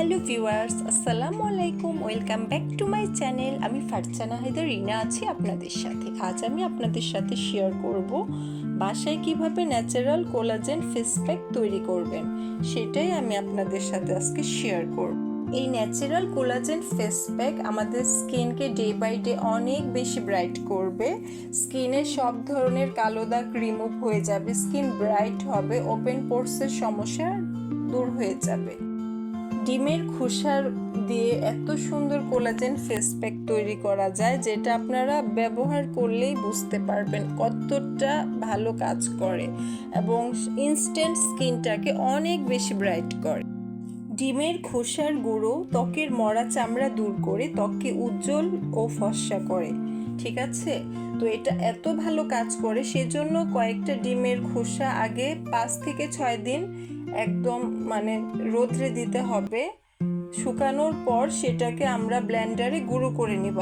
Hello viewers, আসসালামু আলাইকুম, welcome back to my channel. আমি ফারজানা হায়দার, রিনা আছি আপনাদের সাথে। আজ আমি আপনাদের সাথে শেয়ার করব বাসায় কীভাবে ন্যাচারাল কোলাজেন ফেস প্যাক তৈরি করবেন। সেটাই আমি আপনাদের সাথে আজকে শেয়ার করব। এই ন্যাচারাল কোলাজেন ফেস প্যাক আমাদের স্কিনকে ডে বাই ডে অনেক বেশি ব্রাইট করবে। স্কিনের সব ধরনের কালো দাগ রিমুভ হয়ে যাবে স্কিন ব্রাইট হবে ওপেন পোর্সের সমস্যা দূর হয়ে যাবে। ডিমের খোসার দিয়ে এত সুন্দর কোলাজেন ফেস প্যাক তৈরি করা যায়, যেটা আপনারা ব্যবহার করলেই বুঝতে পারবেন কতটা ভালো কাজ করে এবং ইনস্ট্যান্ট স্কিনটাকে অনেক বেশি ব্রাইট করে। ডিমের খোসার গুঁড়ো ত্বকের মরা চামড়া দূর করে ত্বককে উজ্জ্বল ও ফর্সা করে, ঠিক আছে? তো এটা এত ভালো কাজ করে, সেজন্য কয়েকটা ডিমের খোসা আগে পাঁচ থেকে ছয় দিন একদম মানে রোদ্রে দিতে হবে। শুকানোর পর সেটাকে আমরা ব্লেন্ডারে গুঁড়ো করে নিব।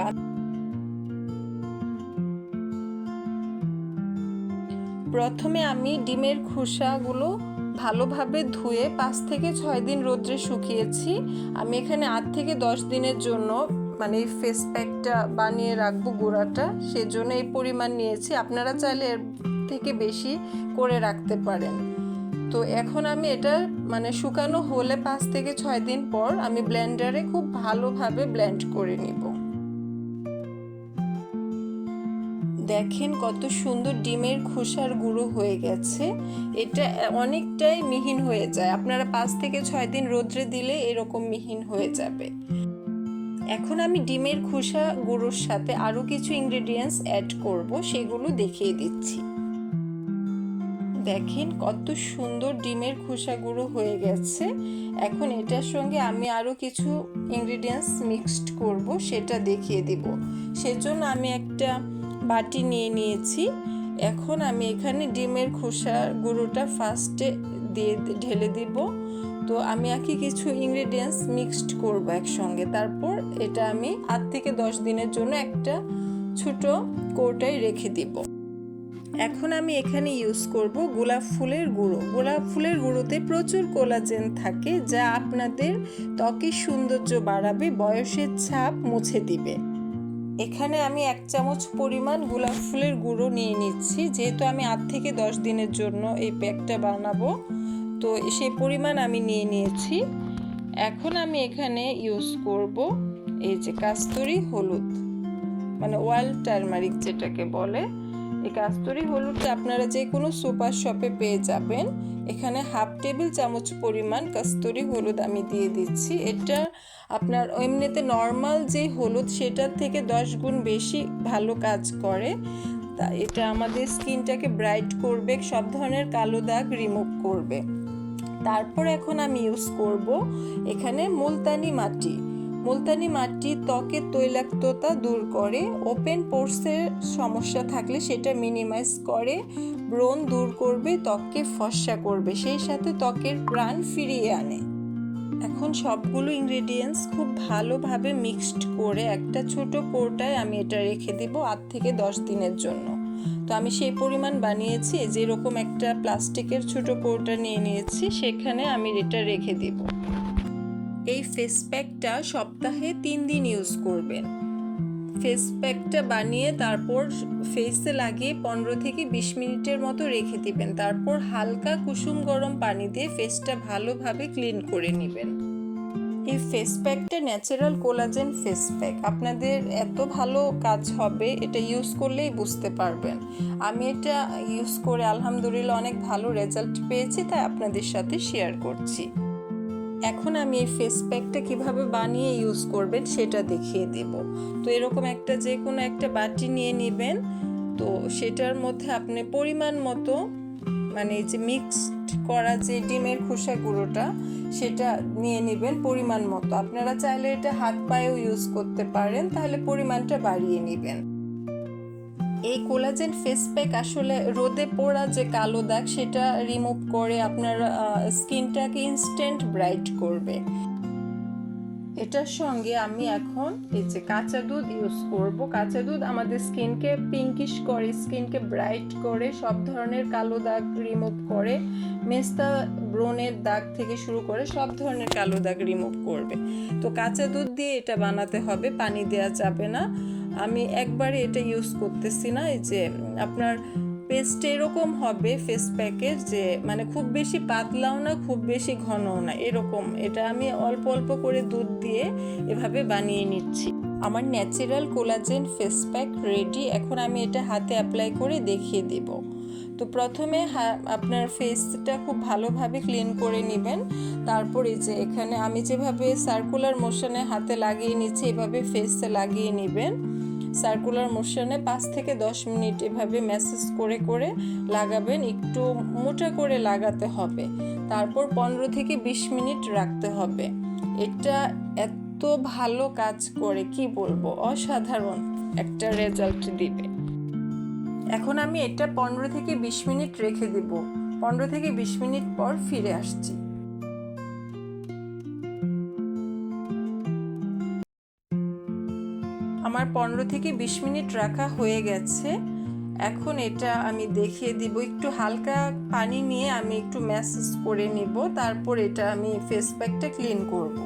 প্রথমে আমি ডিমের খোসাগুলো ভালোভাবে ধুয়ে পাঁচ থেকে ছয় দিন রোদ্রে শুকিয়েছি। আমি এখানে আট থেকে দশ দিনের জন্য মানে এই ফেস প্যাকটা বানিয়ে রাখব গুঁড়াটা। সেজন্য এই পরিমাণ নিয়েছি। আপনারা চাইলে এর থেকে বেশি করে রাখতে পারেন। তো এখন আমি এটা মানে শুকানো হলে পাঁচ থেকে ছয় দিন পর আমি ব্লেন্ডারে খুব ভালোভাবে ব্লেন্ড করে নিব। দেখেন কত সুন্দর ডিমের খোসার গুঁড়ো হয়ে গেছে। এটা অনেকটাই মিহিন হয়ে যায়। আপনারা পাঁচ থেকে ছয় দিন রোদ্রে দিলে এরকম মিহিন হয়ে যাবে। এখন আমি ডিমের খোসা গুঁড়োর সাথে আরও কিছু ইনগ্রেডিয়েন্টস অ্যাড করব, সেগুলো দেখিয়ে দিচ্ছি। দেখেন কত সুন্দর ডিমের খোসা গুঁড়ো হয়ে গেছে। এখন এটার সঙ্গে আমি আরও কিছু ইনগ্রিডিয়েন্টস মিক্সড করব, সেটা দেখিয়ে দিব। সেজন্য আমি একটা বাটি নিয়ে নিয়েছি। এখন আমি এখানে ডিমের খোসা গুঁড়োটা ফার্স্টে দিয়ে ঢেলে দিব। তো আমি একই কিছু ইনগ্রিডিয়েন্টস মিক্সড করব একসঙ্গে। তারপর এটা আমি আট থেকে দশ দিনের জন্য একটা ছোট কৌটায় রেখে দিব। এখন আমি এখানে ইউজ করব গোলাপ ফুলের গুঁড়ো। গোলাপ ফুলের গুঁড়োতে প্রচুর কোলাজেন থাকে যা আপনাদের ত্বকের সৌন্দর্য বাড়াবে, বয়সের ছাপ মুছে দিবে। এখানে আমি এক চামচ পরিমাণ গোলাপ ফুলের গুঁড়ো নিয়ে নিচ্ছি। যেহেতু আমি আট থেকে দশ দিনের জন্য এই প্যাকটা বানাবো, তো সেই পরিমাণ আমি নিয়ে নিয়েছি। এখন আমি এখানে ইউজ করব এই যে কাস্তুরি হলুদ মানে ওয়াইল্ড টার্মারিক যেটাকে বলে। এই কাস্তুরি হলুদটা আপনারা যে কোনো সুপার শপে পেয়ে যাবেন। এখানে হাফ টেবিল চামচ পরিমাণ কাস্তুরি হলুদ আমি দিয়ে দিচ্ছি। এটা আপনার এমনিতে নর্মাল যে হলুদ সেটার থেকে দশ গুণ বেশি ভালো কাজ করে। তা এটা আমাদের স্কিনটাকে ব্রাইট করবে, সব ধরনের কালো দাগ রিমুভ করবে। তারপর এখন আমি ইউজ করব এখানে মুলতানি মাটি। মুলতানি মাটি ত্বকের তৈলাক্ততা দূর করে, ওপেন পোর্সের সমস্যা থাকলে সেটা মিনিমাইজ করে, ব্রণ দূর করবে, ত্বককে ফর্সা করবে, সেই সাথে ত্বকের প্রাণ ফিরিয়ে আনে। এখন সবগুলো ইনগ্রেডিয়েন্টস খুব ভালোভাবে মিক্সড করে একটা ছোট কোটায় আমি এটা রেখে দিব আট থেকে দশ দিনের জন্য। তো আমি সেই পরিমাণ বানিয়েছি যেরকম একটা প্লাস্টিকের ছোট কোটা নিয়ে নিয়েছি, সেখানে আমি এটা রেখে দিব। এই ফেস প্যাকটা সপ্তাহে তিন দিন ইউজ করবেন। ফেস প্যাকটা বানিয়ে তারপর ফেসে লাগিয়ে পনেরো থেকে বিশ মিনিটের মতো রেখে দিবেন। তারপর হালকা কুসুম গরম পানি দিয়ে ফেসটা ভালোভাবে ক্লিন করে নেবেন। এই ফেস প্যাকটা ন্যাচারাল কোলাজেন ফেস প্যাক আপনাদের এত ভালো কাজ হবে, এটা ইউজ করলেই বুঝতে পারবেন। আমি এটা ইউজ করে আলহামদুলিল্লাহ অনেক ভালো রেজাল্ট পেয়েছি, তাই আপনাদের সাথে শেয়ার করছি। এখন আমি এই ফেস প্যাকটা কীভাবে বানিয়ে ইউজ করবেন সেটা দেখিয়ে দেব। তো এরকম একটা যে কোনো একটা বাটি নিয়ে নেবেন। তো সেটার মধ্যে আপনি পরিমাণ মতো মানে যে মিক্সড করা যে ডিমের খোসা গুঁড়োটা, সেটা নিয়ে নেবেন পরিমাণ মতো। আপনারা চাইলে এটা হাত পায়েও ইউজ করতে পারেন, তাহলে পরিমাণটা বাড়িয়ে নেবেন। এই কোলাজেন ফেস প্যাক আসলে রোদে পোড়া যে কালো দাগ, সেটা রিমুভ করে আপনার স্কিনটাকে ইনস্ট্যান্ট ব্রাইট করবে। এটার সঙ্গে আমি এখন এই যে কাঁচা দুধ ইউজ করব। কাঁচা দুধ আমাদের স্কিনকে পিঙ্কিশ করে স্কিনকে ব্রাইট করে, সব ধরনের কালো দাগ রিমুভ করে, মেস্তা ব্রনের দাগ থেকে শুরু করে সব ধরনের কালো দাগ রিমুভ করবে। তো কাঁচা দুধ দিয়ে এটা বানাতে হবে, পানি দেওয়া যাবে না। আমি একবারে এটা ইউজ করতেছি না, এই যে আপনার পেস্ট এরকম হবে ফেস প্যাকের যে মানে খুব বেশি পাতলাও না, খুব বেশি ঘনও না, এরকম। এটা আমি অল্প অল্প করে দুধ দিয়ে এভাবে বানিয়ে নিচ্ছি। আমার natural collagen face pack ready এখন আমি এটা হাতে অ্যাপ্লাই করে দেখিয়ে দেব। তো প্রথমে আপনার ফেসটা খুব ভালোভাবে ক্লিন করে নেবেন। তারপরে যে এখানে আমি যেভাবে সার্কুলার মোশনে হাতে লাগিয়ে নিচ্ছি, এভাবে ফেসে লাগিয়ে নেবেন। সার্কুলার মোশনে পাঁচ থেকে দশ মিনিট এভাবে ম্যাসেজ করে করে লাগাবেন। একটু মোটা করে লাগাতে হবে। তারপর পনেরো থেকে বিশ মিনিট রাখতে হবে। এটা এত ভালো কাজ করে, কি বলব? অসাধারণ একটা রেজাল্ট দিবে। এখন আমি এটা পনেরো থেকে বিশ মিনিট রেখে দেব। পনেরো থেকে বিশ মিনিট পর ফিরে আসছি। আমার পনেরো থেকে বিশ মিনিট রাখা হয়ে গেছে। এখন এটা আমি দেখিয়ে দিব। একটু হালকা পানি নিয়ে আমি একটু ম্যাসেজ করে নিব। তারপর এটা আমি ফেস প্যাকটা ক্লিন করব।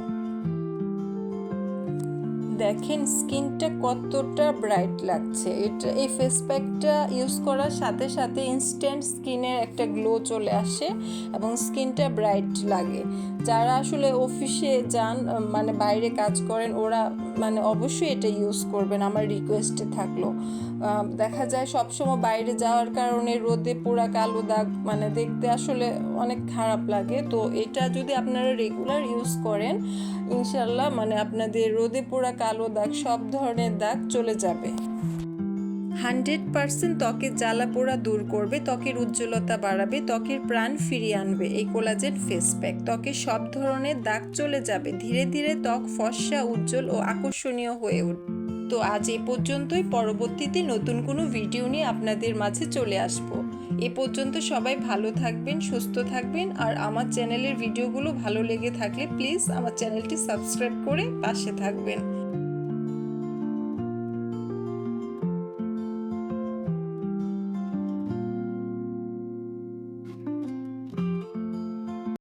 দেখেন, স্কিনটা কতটা ব্রাইট লাগছে। এটা, এই ফেস প্যাকটা ইউজ করার সাথে সাথে ইনস্ট্যান্ট স্কিনের একটা গ্লো চলে আসে এবং স্কিনটা ব্রাইট লাগে। যারা আসলে অফিসে যান মানে বাইরে কাজ করেন, ওরা মানে অবশ্যই এটা ইউজ করবেন, আমার রিকোয়েস্টে থাকল। দেখা যায় সবসময় বাইরে যাওয়ার কারণে রোদে পোড়া কালো দাগ মানে দেখতে আসলে অনেক খারাপ লাগে। তো এটা যদি আপনারা রেগুলার ইউজ করেন ইনশাল্লাহ মানে আপনাদের রোদে পোড়া কালো দাগ, সব ধরনের দাগ চলে যাবে। হান্ড্রেড পার্সেন্ট ত্বকের জ্বালা পোড়া দূর করবে, ত্বকের উজ্জ্বলতা বাড়াবে, ত্বকের প্রাণ ফিরিয়ে আনবে। এই কোলাজেন ফেস প্যাক ত্বকের সব ধরনের দাগ চলে যাবে। ধীরে ধীরে ত্বক ফর্সা উজ্জ্বল ও আকর্ষণীয় হয়ে উঠবে তো আজ এ পর্যন্তই। পরবর্তীতে নতুন কোনো ভিডিও নিয়ে আপনাদের মাঝে চলে আসব। এ পর্যন্ত সবাই ভালো থাকবেন, সুস্থ থাকবেন আর আমার চ্যানেলের ভিডিওগুলো ভালো লেগে থাকলে প্লিজ আমার চ্যানেলটি সাবস্ক্রাইব করে পাশে থাকবেন।